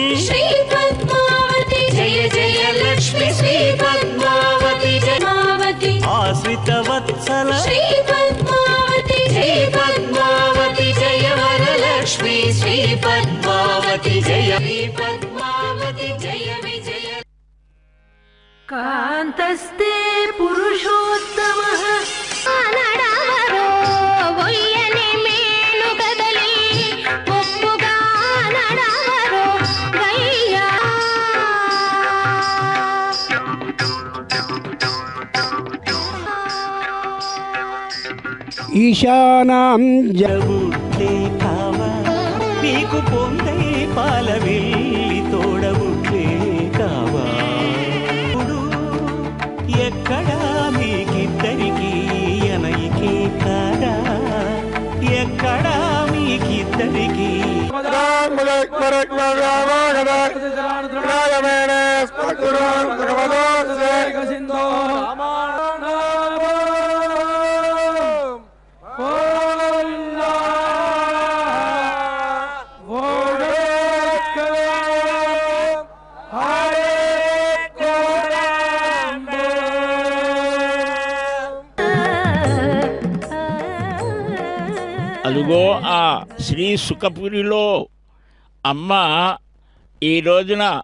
श्री जय जय लक्ष्मि श्री पद्मावती जय मावती आश्रितवत्सलश्री जय पद्मावती जय वरलक्ष्मि श्री पद्मावती जय पद्मावती जय वि कान्तस्ते पुरुषोत्तमः। ఈశానాం జ జవుట్లే కావా నీకు పొందే పాలవెల్లి తోడవుట్లే కావా. ఇప్పుడు ఎక్కడా మీకిద్దరికి ఎనయికే కాడా ఎక్కడా మీకిద్దరికి? అదిగో ఆ శ్రీ సుఖపురిలో అమ్మ ఈ రోజున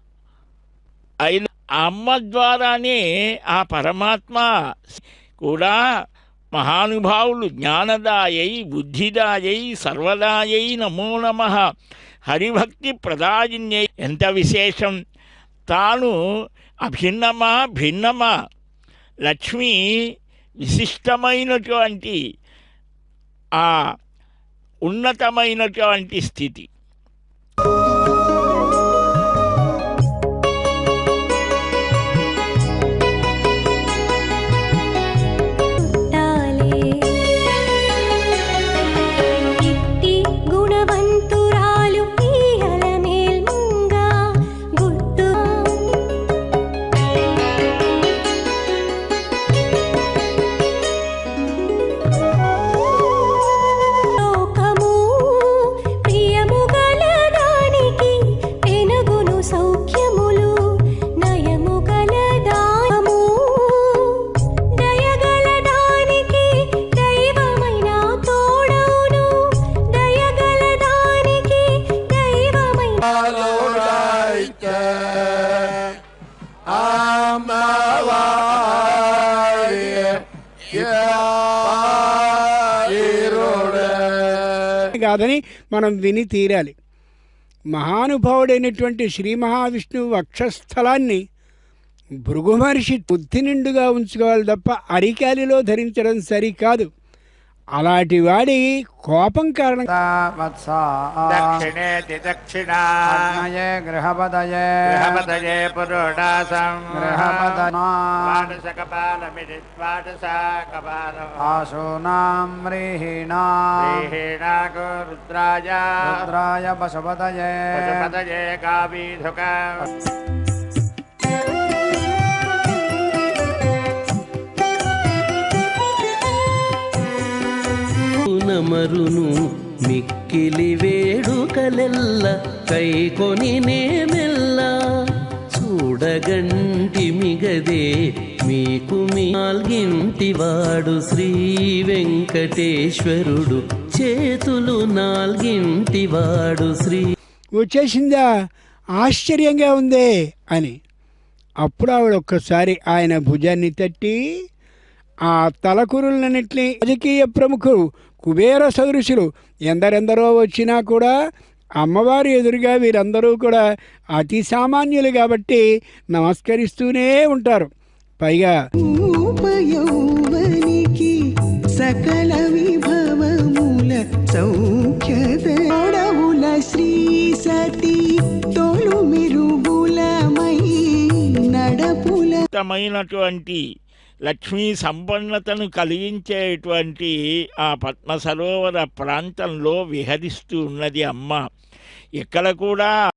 ఐదు అమ్మ ద్వారానే ఆ పరమాత్మ కూడా మహానుభావులు జ్ఞానదాయై బుద్ధిదాయై సర్వదాయై నమో నమ. హరిభక్తి ప్రదాయిన్యై. ఎంత విశేషం? తాను అభిన్నమా భిన్నమా? లక్ష్మి విశిష్టమైనటువంటి ఆ ఉన్నతమైనటువంటి స్థితి. కాదని మనం విని తీరాలి. మహానుభావుడైనటువంటి శ్రీ మహావిష్ణువు వక్షస్థలాన్ని భృగు మహర్షి బుద్ధి నిండుగా ఉంచుకోవాలి తప్ప అరికాలిలో ధరించడం సరికాదు. అలాంటి వాడి కోపం కారణంగా దక్షిణేతి దక్షిణా గృహపదయే గృహపదయే పురోడాసం గృహపదనా ద్వాదశకపాలమిది ద్వాదశకపాలం ఆశూనాం వ్రీహీణా శ్రీహీణాగో రుద్రాయ రుద్రాయ పశుపతయే పశుపతయే కావీధుక మరును మిక్కిలి వేడుకలెల్ల కైకొని నేమెల్ల చూడగంటి మిగదే మీకు నాల్గింటి వాడు శ్రీ వెంకటేశ్వరుడు. చేతులు నాల్గింటివాడు శ్రీ వచ్చేసిందా? ఆశ్చర్యంగా ఉందే అని. అప్పుడు ఆవిడ ఒక్కసారి ఆయన భుజాన్ని తట్టి ఆ తలకురులన్నింటినీ రాజకీయ ప్రముఖులు కుబేర సదృశులు ఎందరెందరో వచ్చినా కూడా అమ్మవారి ఎదురుగా వీరందరూ కూడా అతి సామాన్యులు కాబట్టి నమస్కరిస్తూనే ఉంటారు. పైగా సకల విభవముల సౌఖ్యతడవుల శ్రీ సతి తోలు మెరుగులమై నడపుల ఉన్నతమైనటువంటి లక్ష్మీ సంపన్నతను కలిగించేటువంటి ఆ పద్మ సరోవర ప్రాంతంలో విహరిస్తూ ఉన్నది అమ్మ. ఇక్కడ కూడా